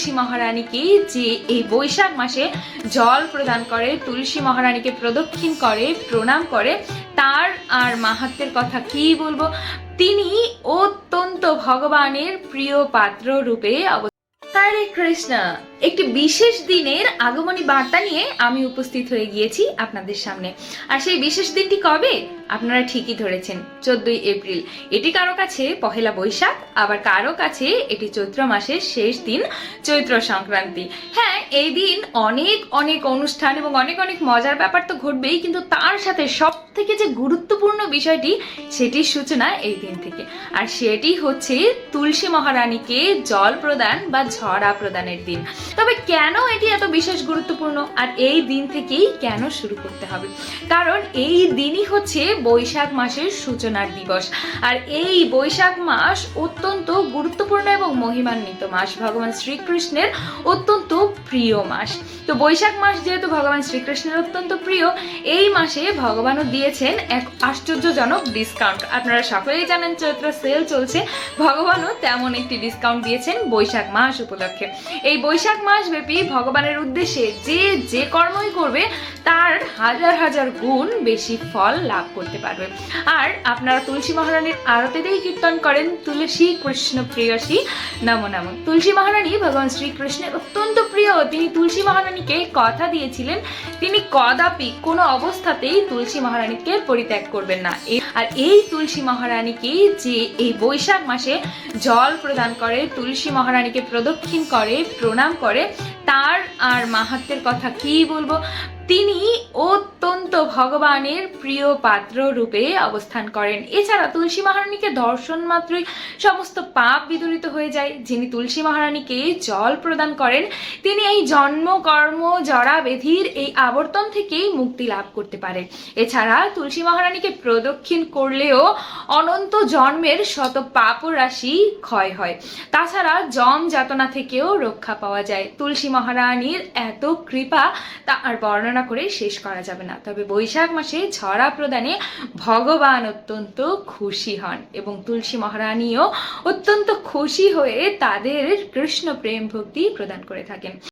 তুলসী মহারানীকে যে এই বৈশাখ মাসে জল প্রদান করে, তুলসী মহারানীকে প্রদক্ষিণ করে, প্রণাম করে, তার আর মাহাত্মের কথা কি বলব? তিনি অত্যন্ত ভগবানের প্রিয় পাত্র রূপে হরে কৃষ্ণ। একটি বিশেষ দিনের আগমনী বার্তা নিয়ে আমি উপস্থিত হয়ে গিয়েছি আপনাদের সামনে। আর সেই বিশেষ দিনটি কবে? আপনারা ঠিকই ধরেছেন, চোদ্দই এপ্রিল। এটি কারও কাছে পহেলা বৈশাখ, আবার কারও কাছে এটি চৈত্র মাসের শেষ দিন, চৈত্র সংক্রান্তি। হ্যাঁ এই দিন অনেক অনেক অনুষ্ঠান এবং অনেক অনেক মজার ব্যাপার তো ঘটবেই, কিন্তু তার সাথে সব থেকে যে গুরুত্বপূর্ণ বিষয়টি, সেটির সূচনা এই দিন থেকে। আর সেটি হচ্ছে তুলসী মহারানীকে জল প্রদান বা ঝরা প্রদানের দিন। তবে কেন এটি এত বিশেষ গুরুত্বপূর্ণ? আর এই দিন থেকেই কেন শুরু করতে হবে? কারণ এই দিনই হচ্ছে বৈশাখ মাসের সূচনার দিবস। আর এই বৈশাখ মাস অত্যন্ত গুরুত্বপূর্ণ এবং মহিমান্বিত মাস। ভগবান শ্রীকৃষ্ণের অত্যন্ত প্রিয় মাস। তো বৈশাখ মাস যেহেতু ভগবান শ্রীকৃষ্ণের অত্যন্ত প্রিয়, এই মাসে ভগবানও দিয়েছেন এক আশ্চর্যজনক ডিসকাউন্ট আপনারা সকলেই জানেন চৈত্র সেল চলছে। ভগবানও তেমন একটি ডিসকাউন্ট দিয়েছেন বৈশাখ মাস উপলক্ষে। এই বৈশাখ মাস ব্যাপী ভগবানের উদ্দেশ্যে যে যে কর্মই করবে, তার হাজার হাজার গুণ বেশি ফল লাভ করতে পারবে। আর আপনারা তুলসী মহারানীর আরতিতেই কীর্তন করেন তুলসী কৃষ্ণ প্রিয়সী নমো নম। তুলসী মহারানী ভগবান শ্রীকৃষ্ণের অত্যন্ত প্রিয়। তিনি তুলসী মহারানীকে কথা দিয়েছিলেন, তিনি কদাপি কোনো অবস্থাতেই তুলসী মহারানীকে পরিত্যাগ করবেন না। আর এই তুলসী মহারানীকে যে এই বৈশাখ মাসে জল প্রদান করে, তুলসী মহারানীকে প্রদক্ষিণ করে প্রণাম করে তার আর মাহাত্মের কথা কি বলব? তিনি অত্যন্ত ভগবানের প্রিয় পাত্র রূপে অবস্থান করেন। এছাড়া তুলসী মহারানীকে দর্শন মাত্রই সমস্ত পাপ বিদরিত হয়ে যায়। যিনি তুলসী মহারানীকে জল প্রদান করেন, তিনি এই জন্ম, কর্ম, জরা বেধির এই আবর্তন থেকেই মুক্তি লাভ করতে পারে। এছাড়া তুলসী মহারানীকে প্রদক্ষিণ করলেও অনন্ত জন্মের শত পাপ রাশি ক্ষয় হয়। তাছাড়া জম যাতনা থেকেও রক্ষা পাওয়া যায়। তুলসী মহারানীর এত কৃপা তা আর বর্ণনা করে শেষ করা যাবে না। তবে বৈশাখ মাসে ছড়া প্রদানে ভগবান অত্যন্ত খুশি হন এবং তুলসী মহারানীও অত্যন্ত খুশি হয়ে তাদের কৃষ্ণ প্রেম ভক্তি প্রদান করে থাকেন।